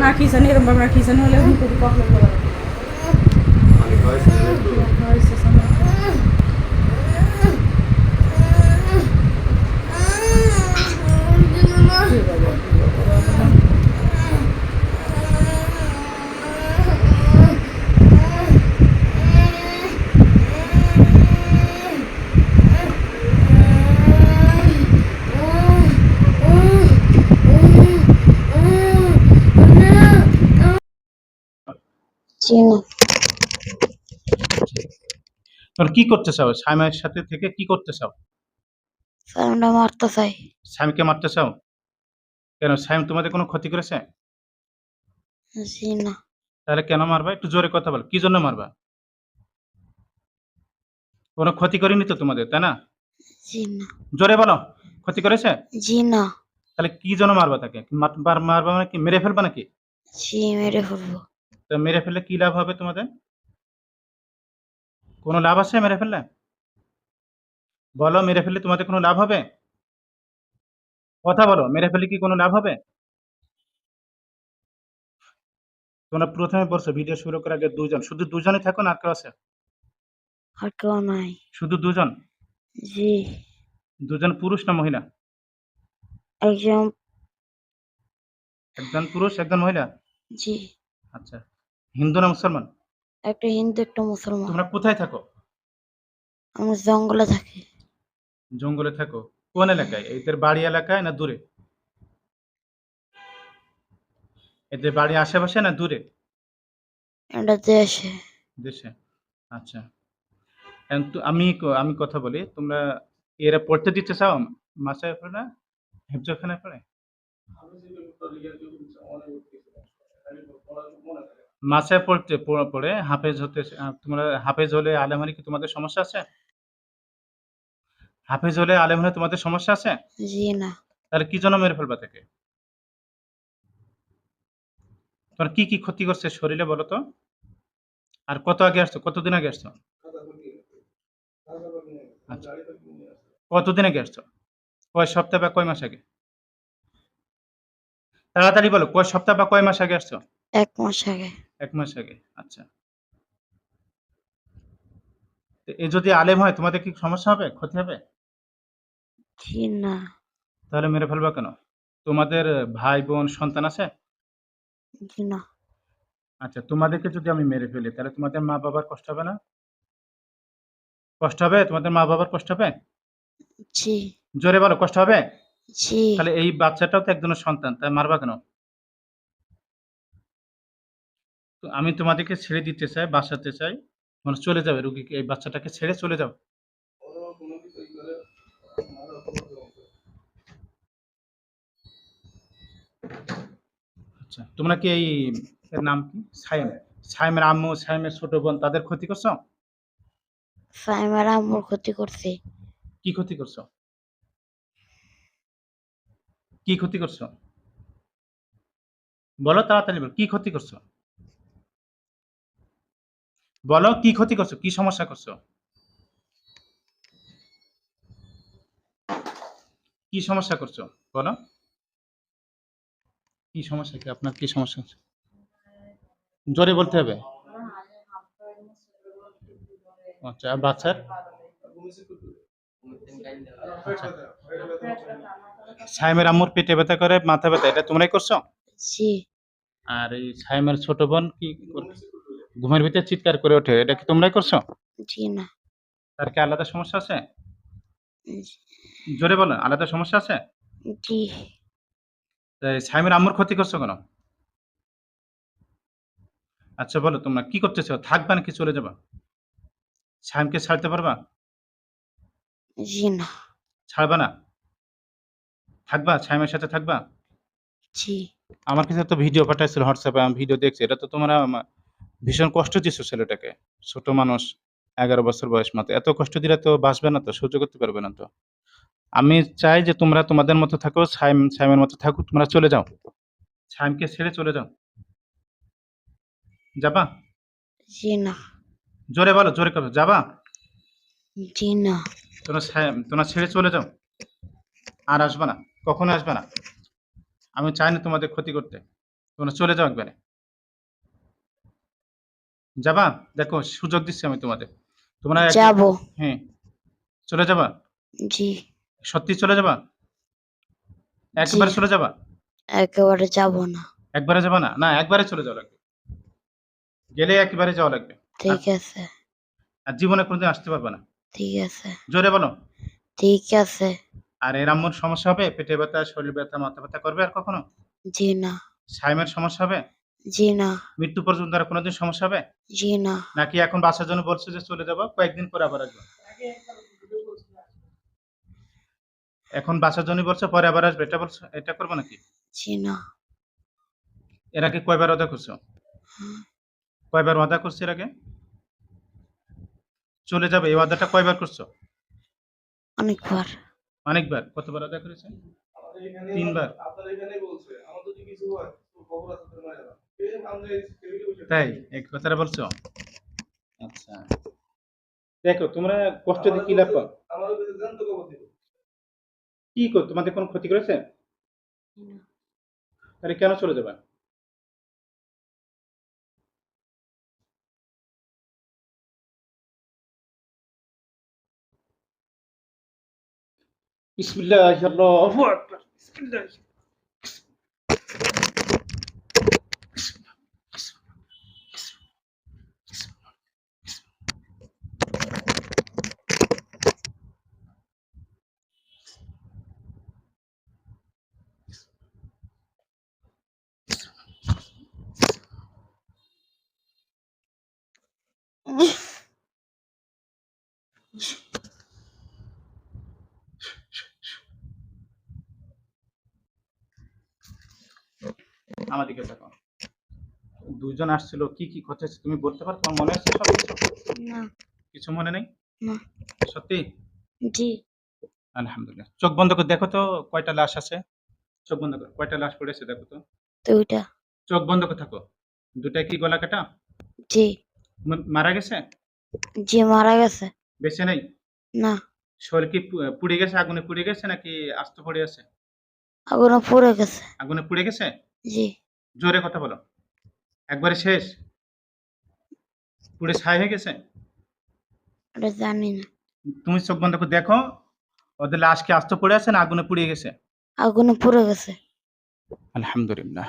माखी छन् हेर माखिसन होला তোমরা কি করতে চাও? স্বামীর সাথে থেকে কি করতে চাও? স্যার আমরা মারতে চাই। স্বামীকে মারতে চাও? কেন স্বামী তোমাদের কোনো ক্ষতি করেছে? জি না তাহলে কেন মারবা? একটু জোরে কথা বল। কি জন্য মারবা? কোনো ক্ষতি করেনি তো তোমাদের তাই না? জি না জোরে বলো ক্ষতি করেছে? জি না তাহলে কি জন্য মারবা তাকে? মার- মার- মারবা মানে কি? মেরে ফেলবা নাকি? জি মেরে ফেলব। তো মেরে ফেললে কি লাভ হবে তোমাদের? কোনো লাভ আছে মেরে ফেললে? বলো মেরে ফেললে তোমাদের কোনো লাভ হবে? কথা বলো মেরে ফেললে কি কোনো লাভ হবে? তোমরা প্রথমে বলছো ভিডিও শুরু করার আগে দুজন শুধু দুজনই থাকো না কেউ আছে? আর কেউ নাই। শুধু দুজন? জি। দুজন পুরুষ না মহিলা? একজন একজন পুরুষ একজন মহিলা? জি। আচ্ছা। হিন্দু না মুসলমান? একটা হিন্দু একটা মুসলমান। তোমরা কোথায় থাকো? আমরা জঙ্গলে থাকি। জঙ্গলে থাকো? কোন এলাকায়? এদের বাড়ি এলাকায় না দূরে? এদের বাড়ি আশেপাশে না দূরে? এটা দেশে। দেশে? আচ্ছা। আমি আমি কথা বলি তোমরা এরা পড়তে দিতে চাও মাসায় পড়ে না? হেফজখানে পড়ে? মাসায় পড়তে পড়- হাফেজ হতে তোমরা হাফেজ হলে আলেম হলে কি তোমাদের সমস্যা আছে? হাফেজ হলে আলেম হলে তোমাদের সমস্যা আছে? জি না। তাহলে কি জন্য মেরে ফেলবা তাকে? তোমার কি কি ক্ষতি করছে শরীরে বলো তো? আর কত আগে আসছো? কতদিন আগে আসছো? আচ্ছা। কতদিন আগে আসছো? কয় সপ্তাহ বা কয় মাস আগে? তাড়াতাড়ি বলো কয় সপ্তাহ বা কয় মাস আগে আসছো? এক মাস আগে। এক মাস আগে আচ্ছা। এ যদি আলেম হয় তোমাদের কি সমস্যা হবে? ক্ষতি হবে? জি না। তাহলে মেরে ফেলবা কেন? তোমাদের ভাই বোন সন্তান আছে? জি না। আচ্ছা তোমাদেরকে যদি আমি মেরে ফেলি তাহলে তোমাদের মা বাবার কষ্ট হবে না? কষ্ট হবে? তোমাদের মা বাবার কষ্ট হবে? জি। জোরে বলো কষ্ট হবে? জি। তাহলে এই বাচ্চাটাও তো একজনের সন্তান তাই মারবা কেন? আমি তোমাদেরকে ছেড়ে দিতে চাই বাঁচাতে চাই। মানে চলে যাবে রুগীকে এই বাচ্চাটাকে ছেড়ে চলে যাও। আচ্ছা তোমরা কি এই এর নাম কি? সাইম সাইমের আম্মু সাইমের ছোট বোন তাদের ক্ষতি করছ? সাইমার আম্মুর ক্ষতি করছে। কি ক্ষতি করছ? কি ক্ষতি করছ? বলো তাড়াতাড়ি বলো কি ক্ষতি করছ? বলো কি ক্ষতি করছ? কি সমস্যা করছ? কি সমস্যা করছ? বলো। কি সমস্যা? কি আপনার কি সমস্যা? হচ্ছে জোরে বলতে হবে। আচ্ছা আর বাচ্চার? আচ্ছা। সাইমের আম্মুর পেটে ব্যথা করে মাথা ব্যথা এটা তোমরাই করছ? আর এই সাইমের ছোট বোন কি করে? ঘুমের ভিতরে চিৎকার করে ওঠে এটা কি তোমরাই করছ? জি না। তার কি আলাদা সমস্যা আছে? জোরে বলো আলাদা সমস্যা আছে? জি। তাই সাইমের আম্মুর ক্ষতি করছ কেন? আচ্ছা বলো তোমরা কি করতে চাও থাকবা নাকি চলে যাবা? সাইমকে ছাড়তে পারবা? জি না। ছাড়বা না? থাকবা? সাইমের সাথে থাকবা? জি। আমার কাছে তো ভিডিও পাঠাইছিল হোয়াটসঅ্যাপে আমি ভিডিও দেখছি এটা তো তোমরা ভীষণ কষ্ট দিছো ছেলেটাকে। ছোট মানুষ এগারো বছর বয়স মতো এত কষ্ট দিলে তো বাঁচবে না তো সহ্য করতে পারবে না তো। আমি চাই যে তোমরা তোমাদের মতো থাকো সাইম সাইমের মতো থাকো তোমরা চলে যাও। সাইমকে ছেড়ে চলে যাও। যাবা? জি না। জোরে বলো জোরে করো যাবা? জি না। তোমরা সাইম তোমরা ছেড়ে চলে যাও। আর আসবে না কখনো আসবে না। আমি চাই না তোমাদের ক্ষতি করতে। তোমরা চলে যাও একবারে। যাবা? দেখো সুযোগ দিচ্ছি আমি তোমাদের। তোমরা এক- যাব। হ্যাঁ। চলে যাবা? জি। সত্যি চলে যাবা? একবারে চলে যাবা? একেবারে যাব না। একবারে যাবা না? না একবারে চলে যাওয়া লাগবে। গেলে একবারে যাওয়া লাগবে। ঠিক আছে। আর জীবনে কোনোদিন আসতে পারবে না। ঠিক আছে। জোরে বলো। ঠিক আছে। আর এর আম্মুর সমস্যা হবে? পেটে ব্যথা শরীর ব্যথা মাথা ব্যথা করবে আর কখনো? জি না। সাইমের সমস্যা হবে? জি না। মৃত্যু পর্যন্ত আর কোনোদিন সমস্যা হবে? জি না। নাকি এখন বাসার জন্য বলছে যে চলে যাব কয়েকদিন পরে আবার আসবে? এখন বাসার জন্য বলছে পরে আবার আসবে এটা বলছো এটা করব নাকি? জি না। এর আগে কয়বার ওয়াদা করছ? কয়বার ওয়াদা করছ এর আগে? চলে যাবে এই ওয়াদাটা কয়বার করছ? অনেকবার। অনেকবার কতবার ওয়াদা করেছে? তিনবার। আপনার এখানেই বলছে আমার যদি কিছু হয় তো খবর আছে তাই এই কথাটা বলছো আচ্ছা দেখো তোমরা কষ্ট দিয়ে কি লাভ পাও? কি কর তোমাদের কোনো ক্ষতি করেছে তাহলে কেন চলে যাবে বিসমিল্লাহির রহমানির রহিম। বিসমিল্লাহ। আমার দিকে তাকাও। দুজন আসছিল কি কি ঘটেছে তুমি বলতে পারো? তোমার মনে আছে সব কিছু না। কিছু মনে নেই? না। সত্যি? জি। আলহামদুলিল্লাহ। চোখ বন্ধ করে দেখো তো কয়টা লাশ আছে? চোখ বন্ধ করো কয়টা লাশ পড়েছে দেখো তো? দুইটা। চোখ বন্ধ করে থাকো। দুটাই কি গলা কাটা? জি। মারা গেছে? জি মারা গেছে। বেঁচে নেই? না। শরীর কি পুড়ে গেছে আগুনে পুড়ে গেছে নাকি আস্ত পড়ে আছে? আগুনে পুড়ে গেছে। আগুনে পুড়ে গেছে? জি। জোরে কথা বলো। একবারে শেষ? পুড়ে ছাই হয়ে গেছে? ওটা জানি না। তুমি চোখ বন্ধ করে দেখো ওদের লাশ কি আস্ত পড়ে আছে না আগুনে পুড়ে গেছে? আগুনে পুড়ে গেছে। আলহামদুলিল্লাহ।